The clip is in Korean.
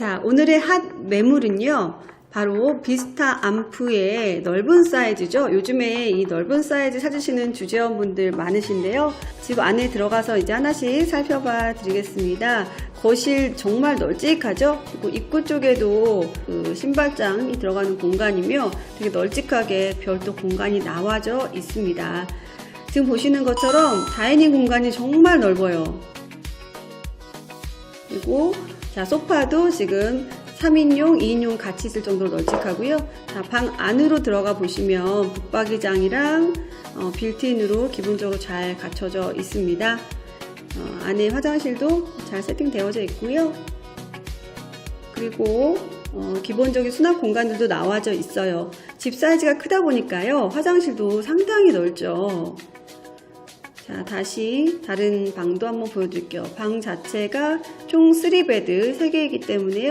자, 오늘의 핫 매물은요. 바로 비스타 암프의 넓은 사이즈죠. 요즘에 이 넓은 사이즈 찾으시는 주재원분들 많으신데요. 지금 안에 들어가서 이제 하나씩 살펴봐 드리겠습니다. 거실 정말 널찍하죠? 그리고 입구 쪽에도 그 신발장이 들어가는 공간이며 되게 널찍하게 별도 공간이 나와져 있습니다. 지금 보시는 것처럼 다이닝 공간이 정말 넓어요. 그리고 자 소파도 지금 3인용, 2인용 같이 있을 정도로 널찍하고요. 자, 방 안으로 들어가 보시면 붙박이장이랑 어, 빌트인으로 기본적으로 잘 갖춰져 있습니다. 어, 안에 화장실도 잘 세팅되어져 있고요. 그리고 어, 기본적인 수납 공간들도 나와져 있어요. 집 사이즈가 크다 보니까요. 화장실도 상당히 넓죠. 자, 다시 다른 방도 한번 보여드릴게요. 방 자체가 총 3베드 3개이기 때문에요.